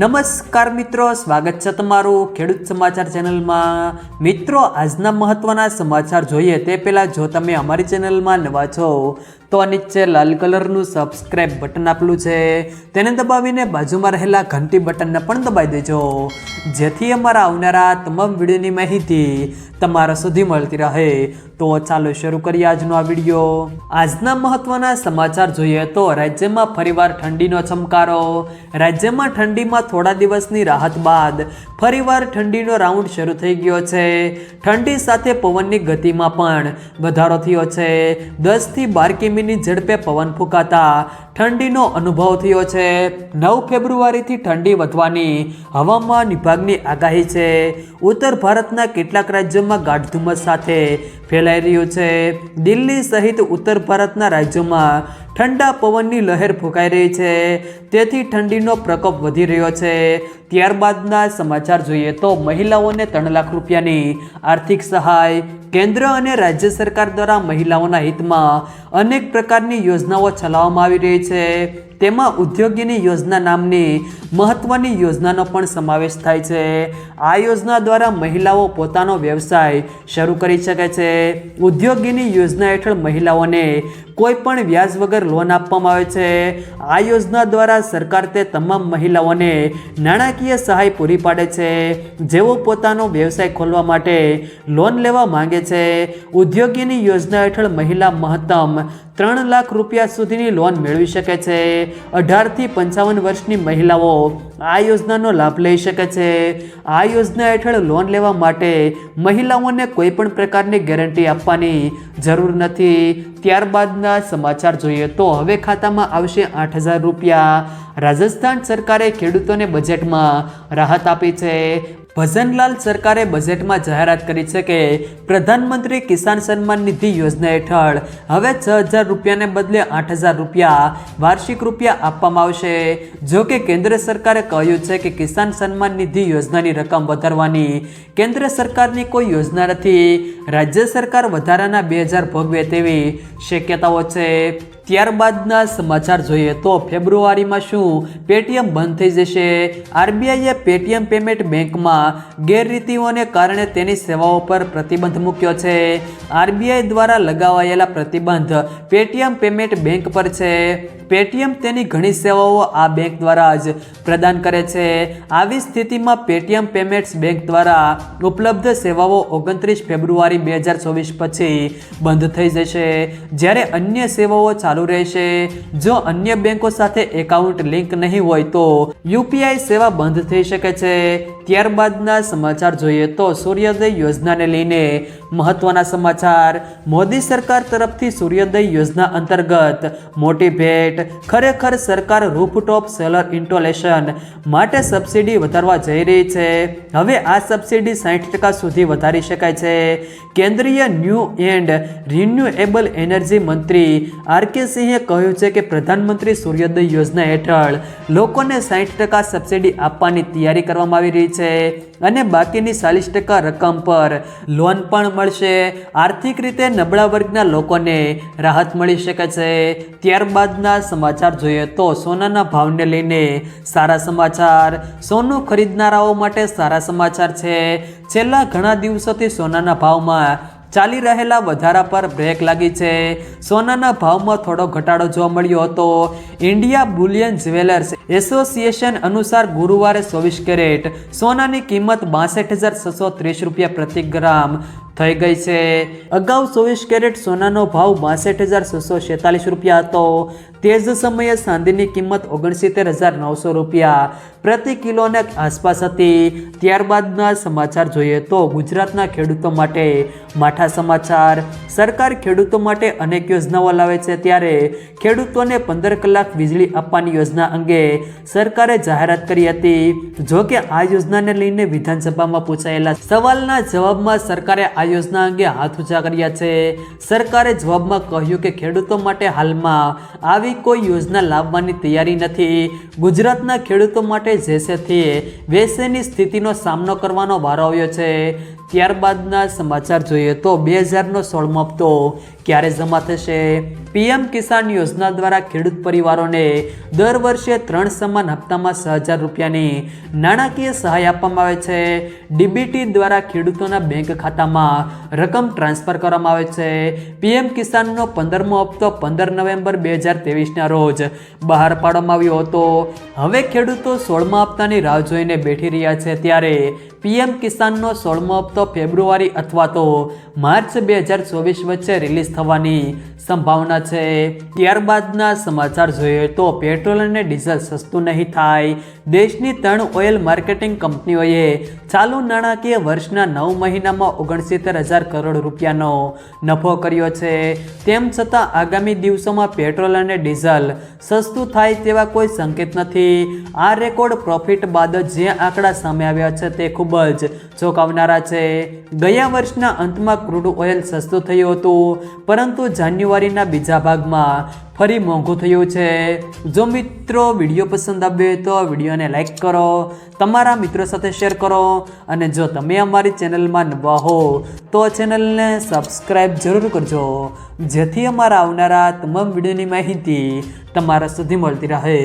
નમસ્કાર મિત્રો, સ્વાગત છે તમારું ખેડૂત સમાચાર ચેનલમાં. મિત્રો, આજના મહત્વના સમાચાર જોઈએ તે પહેલાં જો તમે અમારી ચેનલમાં નવા છો, તો નીચે લાલ કલરનું સબસ્ક્રાઇબ બટન આપેલું છે. તેને દબાવીને બાજુમાં રહેલા ઘંટી બટનને પણ દબાવી દેજો. જેથી અમારા આવનારા તમામ વિડીયોની માહિતી તમારા સુધી મળતી રહે. તો ચાલો શરૂ કરીએ આજનો આ વીડિયો. આજના મહત્વના સમાચાર જોઈએ તો રાજ્યમાં ફરીવાર ઠંડીનો ચમકારો. રાજ્યમાં ઠંડીમાં થોડા દિવસની રાહત બાદ ફરીવાર ઠંડીનો રાઉન્ડ શરૂ થઈ ગયો છે. ઠંડી સાથે પવનની ગતિમાં પણ વધારો થયો છે. દસથી બાર કિમીની ઝડપે પવન ફૂંકાતા ઠંડીનો અનુભવ થયો છે. નવ ફેબ્રુઆરીથી ઠંડી વધવાની હવામાન વિભાગની આગાહી છે. ઉત્તર ભારતના કેટલાક રાજ્યોમાં ગાઢ ધુમ્મસ સાથે ફેલાઈ રહ્યું છે. દિલ્હી સહિત ઉત્તર ભારતના રાજ્યોમાં ઠંડા પવનની લહેર ફૂંકાઈ રહી છે. તેથી ઠંડીનો પ્રકોપ વધી રહ્યો છે. ત્યારબાદના સમાચાર જોઈએ તો મહિલાઓને ત્રણ લાખ રૂપિયાની આર્થિક સહાય કેન્દ્ર અને રાજ્ય સરકાર દ્વારા મહિલાઓના હિતમાં અનેક પ્રકારની યોજનાઓ ચલાવવામાં આવી રહી છે. તેમાં ઉદ્યોગીની યોજના નામની મહત્વની યોજનાનો પણ સમાવેશ થાય છે. આ યોજના દ્વારા મહિલાઓ પોતાનો વ્યવસાય શરૂ કરી શકે છે. ઉદ્યોગીની યોજના હેઠળ મહિલાઓને કોઈ પણ વ્યાજ વગર લોન આપવામાં આવે છે. આ યોજના દ્વારા સરકાર તે તમામ મહિલાઓને નાણાકીય સહાય પૂરી પાડે છે. જેઓ પોતાનો વ્યવસાય ખોલવા માટે લોન લેવા માંગે છે. ઉદ્યોગીની યોજના હેઠળ મહિલા મહત્તમ ત્રણ લાખ રૂપિયા સુધીની લોન મેળવી શકે છે. અઢારથી પંચાવન વર્ષની મહિલાઓ આ યોજનાનો લાભ લઈ શકે છે. આ યોજના હેઠળ લોન લેવા માટે મહિલાઓને કોઈ પણ પ્રકારની ગેરંટી આપવાની જરૂર નથી. ત્યારબાદના સમાચાર જોઈએ તો હવે ખાતામાં આવશે આઠ હજાર રૂપિયા. રાજસ્થાન સરકારે ખેડૂતોને બજેટમાં રાહત આપી છે. ભજનલાલ સરકારે બજેટમાં જાહેરાત કરી છે કે પ્રધાનમંત્રી કિસાન સન્માન નિધિ યોજના હેઠળ હવે છ હજાર રૂપિયાને બદલે આઠ હજાર રૂપિયા વાર્ષિક રૂપિયા આપવામાં આવશે. જો કે કેન્દ્ર સરકારે કહ્યું છે કે કિસાન સન્માન નિધિ યોજનાની રકમ વધારવાની કેન્દ્ર સરકારની કોઈ યોજના નથી. રાજ્ય સરકાર વધારાના બે હજાર ભોગવે તેવી શક્યતાઓ છે. ત્યારબાદના સમાચાર જોઈએ તો ફેબ્રુઆરીમાં શું પેટીએમ બંધ થઈ જશે? આરબીઆઈએ પેટીએમ પેમેન્ટ બેંકમાં ગેરરીતિઓને કારણે તેની સેવાઓ પર પ્રતિબંધ મૂક્યો છે. આરબીઆઈ દ્વારા લગાવાયેલા પ્રતિબંધ પેટીએમ પેમેન્ટ બેંક પર છે. પેટીએમ તેની ઘણી સેવાઓ આ બેંક દ્વારા જ પ્રદાન કરે છે. આવી સ્થિતિમાં પેટીએમ પેમેન્ટ્સ બેંક દ્વારા ઉપલબ્ધ સેવાઓ ઓગણત્રીસ ફેબ્રુઆરી બે હજાર ચોવીસ પછી બંધ થઈ જશે. જ્યારે અન્ય સેવાઓ ચાલુ રહેશે, જો અન્ય બેંકો સાથે એકાઉન્ટ લિંક નહીં હોય તો યુપીઆઈ સેવા બંધ થઈ શકે છે. ત્યારબાદના સમાચાર જોઈએ તો સૂર્યોદય યોજનાને લઈને મહત્વના સમાચાર. મોદી સરકાર તરફથી સૂર્યોદય યોજના અંતર્ગત મોટી ભેટ. ખરેખર સરકાર રૂફટોપ સોલર ઇન્સ્ટોલેશન માટે સબસિડી વધારવા જઈ રહી છે. હવે આ સબસિડી સાઠ ટકા સુધી વધારી શકાય છે. કેન્દ્રીય ન્યૂ એન્ડ રિન્યુએબલ એનર્જી મંત્રી આર કે સિંહે કહ્યું છે કે પ્રધાનમંત્રી સૂર્યોદય યોજના હેઠળ લોકોને સાઠ ટકા સબસિડી આપવાની તૈયારી કરવામાં આવી રહી છે અને બાકીની ચાલીસ ટકા રકમ પર લોન પણ મળશે. આર્થિક રીતે નબળા વર્ગના લોકોને રાહત મળી શકે છે. ત્યારબાદના સમાચાર જોઈએ તો સોનાના ભાવને લઈને સારા સમાચાર. સોનું ખરીદનારાઓ માટે સારા સમાચાર છે. છેલ્લા ઘણા દિવસોથી સોનાના ભાવમાં ચાલી રહેલા વધારા પર બ્રેક લાગી છે. સોનાના ભાવમાં થોડો ઘટાડો જોવા મળ્યો હતો. ઇન્ડિયા બુલિયન જ્વેલર્સ એસોસિએશન અનુસાર ગુરુવારે ચોવીસ કેરેટ, સોનાની કિંમત બાસઠ હજાર છસો ત્રીસ રૂપિયા પ્રતિ ગ્રામ થઈ ગઈ છે. અગાઉ ચોવીસ કેરેટ સોનાનો ભાવ બાસઠ હજાર છસો છેતાલીસ રૂપિયા હતો. તે જ સમયે ચાંદીની કિંમત ઓગણસિત્તેર હજાર નવસો રૂપિયા પ્રતિ કિલોને આસપાસ હતી. ત્યારબાદના સમાચાર જોઈએ તો ગુજરાતના ખેડૂતો માટે માઠા સમાચાર. સરકાર ખેડૂતો માટે અનેક યોજનાઓ લાવે છે ત્યારે ખેડૂતોને પંદર કલાક વીજળી આપવાની યોજના અંગે સરકારે જાહેરાત કરી હતી. જોકે આ યોજનાને લઈને વિધાનસભામાં પૂછાયેલા સવાલના જવાબમાં સરકારે આ યોજના અંગે હાથ ઊંચા કર્યા છે. સરકારે જવાબમાં કહ્યું કે ખેડૂતો માટે હાલમાં આવી કોઈ યોજના લાવવાની તૈયારી નથી. ગુજરાતના ખેડૂતો માટે જેસેથી વેસેની સ્થિતિનો સામનો કરવાનો વારો આવ્યો છે. ત્યારબાદના સમાચાર જોઈએ તો બે હજારનો સોળમો હપ્તો ક્યારે જમા થશે? પીએમ કિસાન યોજના દ્વારા ખેડૂત પરિવારોને દર વર્ષે ત્રણ સમાન હપ્તામાં છ હજાર રૂપિયાની નાણાકીય સહાય આપવામાં આવે છે. ડીબીટી દ્વારા ખેડૂતોના બેંક ખાતામાં રકમ ટ્રાન્સફર કરવામાં આવે છે. પીએમ કિસાનનો પંદરમો હપ્તો પંદર નવેમ્બર બે હજાર ત્રેવીસના રોજ બહાર પાડવામાં આવ્યો હતો. હવે ખેડૂતો સોળમા હપ્તાની રાહ જોઈને બેઠી રહ્યા છે ત્યારે પીએમ કિસાનનો સોળમો હપ્તો ફેબ્રુઆરી અથવા તો માર્ચ બે હજાર ચોવીસ વચ્ચે રિલીઝ થવાની સંભાવના છે. ત્યારબાદના સમાચાર જોઈએ તો પેટ્રોલ અને ડીઝલ સસ્તું નહીં થાય. દેશની ત્રણ ઓઇલ માર્કેટિંગ કંપનીઓએ ચાલુ નાણાકીય વર્ષના નવ મહિનામાં ઓગણસિત્તેર હજાર કરોડ રૂપિયાનો નફો કર્યો છે. તેમ છતાં આગામી દિવસોમાં પેટ્રોલ અને ડીઝલ સસ્તું થાય તેવા કોઈ સંકેત નથી. આ રેકોર્ડ પ્રોફિટ બાદ જે આંકડા સામે આવ્યા છે તે ખૂબ જ ચોંકાવનારા છે. ગયા વર્ષના અંતમાં ક્રૂડ ઓઇલ સસ્તું થયું હતું, પરંતુ જાન્યુઆરીના બીજા ભાગમાં ફરી મોંઘું થયું છે. જો મિત્રો વીડિયો પસંદ આવ્યો હોય તો વિડીયોને લાઇક કરો, તમારા મિત્રો સાથે શેર કરો અને જો તમે અમારી ચેનલમાં નવા હો, તો ચેનલને સબસ્ક્રાઈબ જરૂર કરજો, જેથી અમારા આવનારા તમામ વિડીયોની માહિતી તમારા સુધી મળતી રહે.